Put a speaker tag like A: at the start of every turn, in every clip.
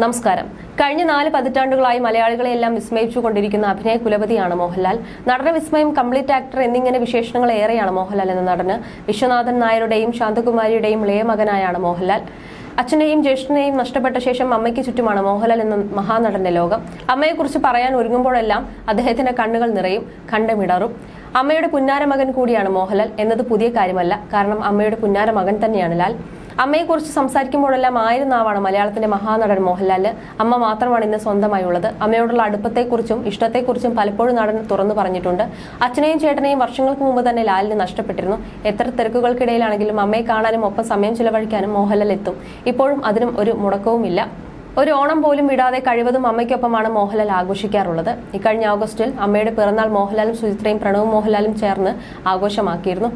A: നമസ്കാരം. കഴിഞ്ഞ നാല് പതിറ്റാണ്ടുകളായി മലയാളികളെ എല്ലാം വിസ്മയിച്ചുകൊണ്ടിരിക്കുന്ന അഭിനയ കുലപതിയാണ് മോഹൻലാൽ. നടന വിസ്മയം കംപ്ലീറ്റ് ആക്ടർ എന്നിങ്ങനെ വിശേഷണങ്ങൾ ഏറെയാണ് മോഹൻലാൽ എന്ന നടന്. വിശ്വനാഥൻ നായരുടെയും ശാന്തകുമാരിയുടെയും ഇളയ മകനായാണ് മോഹൻലാൽ. അച്ഛനെയും ജ്യേഷ്ഠനെയും നഷ്ടപ്പെട്ട ശേഷം അമ്മയ്ക്ക് ചുറ്റുമാണ് മോഹൻലാൽ എന്ന മഹാനടന്റെ ലോകം. അമ്മയെക്കുറിച്ച് പറയാൻ ഒരുങ്ങുമ്പോഴെല്ലാം അദ്ദേഹത്തിന്റെ കണ്ണുകൾ നിറയും കണ്ടമിടറും. അമ്മയുടെ പുന്നാര മകൻ കൂടിയാണ് മോഹൻലാൽ. എന്നത് പുതിയ കാര്യമല്ല. കാരണം അമ്മയുടെ പുന്നാര മകൻ തന്നെയാണ് ലാൽ. അമ്മയെക്കുറിച്ച് സംസാരിക്കുമ്പോഴെല്ലാം ആയിരം നാവാണ് മലയാളത്തിന്റെ മഹാനടൻ മോഹൻലാൽ അമ്മ മാത്രമാണ് ഇന്ന് സ്വന്തമായി ഉള്ളത് അമ്മയോടുള്ള അടുപ്പത്തെക്കുറിച്ചും ഇഷ്ടത്തെക്കുറിച്ചും പലപ്പോഴും നടൻ തുറന്നു പറഞ്ഞിട്ടുണ്ട്. അച്ഛനെയും ചേട്ടനെയും വർഷങ്ങൾക്ക് മുമ്പ് തന്നെ ലാലിന് നഷ്ടപ്പെട്ടിരുന്നു. എത്ര തിരക്കുകൾക്കിടയിലാണെങ്കിലും അമ്മയെ കാണാനും ഒപ്പം സമയം ചിലവഴിക്കാനും മോഹൻലാൽ എത്തും. ഇപ്പോഴും അതിനും ഒരു മുടക്കവുമില്ല. ഒരു ഓണം പോലും വിടാതെ കഴിവതും അമ്മയ്ക്കൊപ്പമാണ് മോഹൻലാൽ ആഘോഷിക്കാറുള്ളത്. ഇക്കഴിഞ്ഞ ഓഗസ്റ്റിൽ അമ്മയുടെ പിറന്നാൾ മോഹൻലാലും സുചിത്രയും പ്രണവും മോഹൻലാലും ചേർന്ന് ആഘോഷമാക്കിയിരുന്നു.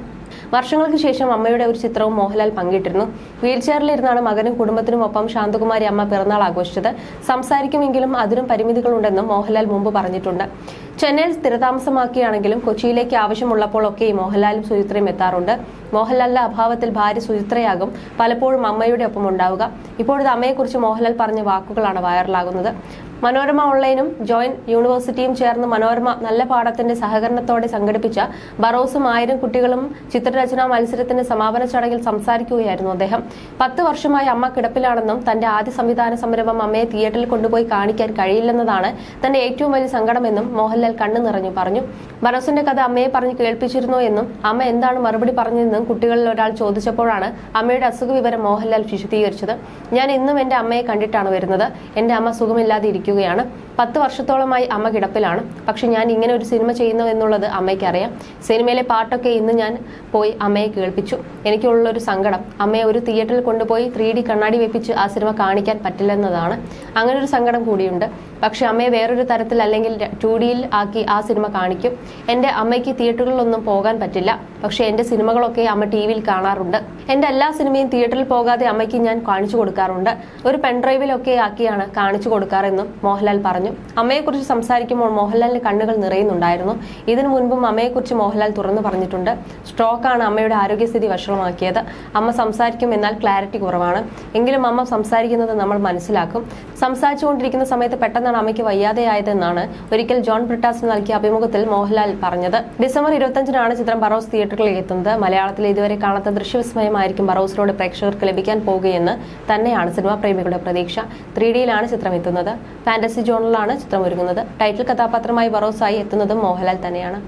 A: വർഷങ്ങൾക്ക് ശേഷം അമ്മയുടെ ഒരു ചിത്രവും മോഹൻലാൽ പങ്കിട്ടിരുന്നു. വീൽചെയറിലിരുന്നാണ് മകനും കുടുംബത്തിനുമൊപ്പം ശാന്തകുമാരി അമ്മ പിറന്നാൾ ആഘോഷിച്ചത്. സംസാരിക്കുമെങ്കിലും അതിനും പരിമിതികളുണ്ടെന്നും മോഹൻലാൽ മുമ്പ് പറഞ്ഞിട്ടുണ്ട്. ചെന്നൈയിൽ സ്ഥിരതാമസമാക്കിയാണെങ്കിലും കൊച്ചിയിലേക്ക് ആവശ്യമുള്ളപ്പോഴൊക്കെ മോഹൻലാലും സുചിത്രയും എത്താറുണ്ട്. മോഹൻലാലിന്റെ അഭാവത്തിൽ ഭാര്യ സുചിത്രയാകും പലപ്പോഴും അമ്മയുടെ ഒപ്പം ഉണ്ടാവുക ഇപ്പോഴത്തെ അമ്മയെക്കുറിച്ച് മോഹൻലാൽ പറഞ്ഞ വാക്കുകളാണ് വൈറലാകുന്നത്. മനോരമ ഓൺലൈനും ജോയിന്റ് യൂണിവേഴ്സിറ്റിയും ചേർന്ന് മനോരമ നല്ല പാഠത്തിന്റെ സഹകരണത്തോടെ സംഘടിപ്പിച്ച ബറോസും ആയിരം കുട്ടികളും ചിത്രരചനാ മത്സരത്തിന്റെ സമാപന ചടങ്ങിൽ സംസാരിക്കുകയായിരുന്നു അദ്ദേഹം. പത്ത് വർഷമായി അമ്മ കിടപ്പിലാണെന്നും തന്റെ ആദ്യ സംവിധാന സംരംഭം അമ്മയെ തിയേറ്ററിൽ കൊണ്ടുപോയി കാണിക്കാൻ കഴിയില്ലെന്നതാണ് തന്റെ ഏറ്റവും വലിയ സങ്കടമെന്നും മോഹൻലാൽ കണ്ണു നിറഞ്ഞു പറഞ്ഞു. ബറോസിന്റെ കഥ അമ്മയെ പറഞ്ഞ് കേൾപ്പിച്ചിരുന്നു എന്നും അമ്മ എന്താണ് മറുപടി പറഞ്ഞതെന്നും കുട്ടികളിൽ ഒരാൾ ചോദിച്ചപ്പോഴാണ് അമ്മയുടെ അസുഖ വിവരം മോഹൻലാൽ വിശദീകരിച്ചത്. ഞാൻ ഇന്നും എന്റെ അമ്മയെ കണ്ടിട്ടാണ് വരുന്നത്. എന്റെ അമ്മ സുഖമില്ലാതെ ഇരിക്കുകയാണ് പത്ത് വർഷത്തോളമായി അമ്മ കിടപ്പിലാണ്. പക്ഷെ ഞാൻ ഇങ്ങനെ ഒരു സിനിമ ചെയ്യുന്നു എന്നുള്ളത് അമ്മയ്ക്ക് അറിയാം സിനിമയിലെ പാട്ടൊക്കെ ഇന്ന് ഞാൻ പോയി അമ്മയെ കേൾപ്പിച്ചു. എനിക്കുള്ളൊരു സങ്കടം. അമ്മയെ ഒരു തിയേറ്ററിൽ കൊണ്ടുപോയി ത്രീ ഡി കണ്ണാടി വെപ്പിച്ച് ആ സിനിമ കാണിക്കാൻ പറ്റില്ലെന്നതാണ്. അങ്ങനെ ഒരു സങ്കടം കൂടിയുണ്ട്. പക്ഷെ അമ്മയെ വേറൊരു തരത്തിൽ അല്ലെങ്കിൽ ടു ഡിയിൽ ആക്കി ആ സിനിമ കാണിക്കും. എന്റെ അമ്മയ്ക്ക് തിയേറ്ററുകളിലൊന്നും പോകാൻ പറ്റില്ല. പക്ഷേ എന്റെ സിനിമകളൊക്കെ അമ്മ ടി വിയിൽ കാണാറുണ്ട്. എന്റെ എല്ലാ സിനിമയും തിയേറ്ററിൽ പോകാതെ അമ്മയ്ക്ക് ഞാൻ കാണിച്ചു കൊടുക്കാറുണ്ട്. ഒരു പെൺഡ്രൈവിലൊക്കെ ആക്കിയാണ് കാണിച്ചു കൊടുക്കാറെന്നും മോഹൻലാൽ പറഞ്ഞു. അമ്മയെക്കുറിച്ച് സംസാരിക്കുമ്പോൾ മോഹൻലാലിന്റെ കണ്ണുകൾ നിറയുന്നുണ്ടായിരുന്നു. ഇതിനു മുൻപും അമ്മയെക്കുറിച്ച് മോഹൻലാൽ തുറന്നു പറഞ്ഞിട്ടുണ്ട്. സ്ട്രോക്കാണ് അമ്മയുടെ ആരോഗ്യസ്ഥിതി വഷളമാക്കിയത്. അമ്മ സംസാരിക്കും എന്നാൽ ക്ലാരിറ്റി കുറവാണ്. എങ്കിലും അമ്മ സംസാരിക്കുന്നത് നമ്മൾ മനസ്സിലാക്കും. സംസാരിച്ചുകൊണ്ടിരിക്കുന്ന സമയത്ത് പെട്ടെന്നാണ് അമ്മയ്ക്ക് വയ്യാതെയായതെന്നാണ് ഒരിക്കൽ ജോൺ ബ്രിട്ടാസിന് നൽകിയ അഭിമുഖത്തിൽ മോഹൻലാൽ പറഞ്ഞത്. ഡിസംബർ ഇരുപത്തഞ്ചിനാണ് ചിത്രം ബറോസ് തിയേറ്ററിൽ എത്തുന്നത്. മലയാളത്തിൽ ഇതുവരെ കാണാത്ത ദൃശ്യവിസ്മയമായിരിക്കും ബറോസിലൂടെ പ്രേക്ഷകർക്ക് ലഭിക്കാൻ പോകുകയെന്ന് തന്നെയാണ് സിനിമാ പ്രേമികളുടെ പ്രതീക്ഷ. ത്രീ ഡിയിലാണ് ചിത്രം എത്തുന്നത്. ഫാന്റസി ജോണലാണ് ചിത്രം ഒരുങ്ങുന്നത് ടൈറ്റിൽ കഥാപാത്രമായി ബറോസായി എത്തുന്നതും മോഹൻലാൽ തന്നെയാണ്.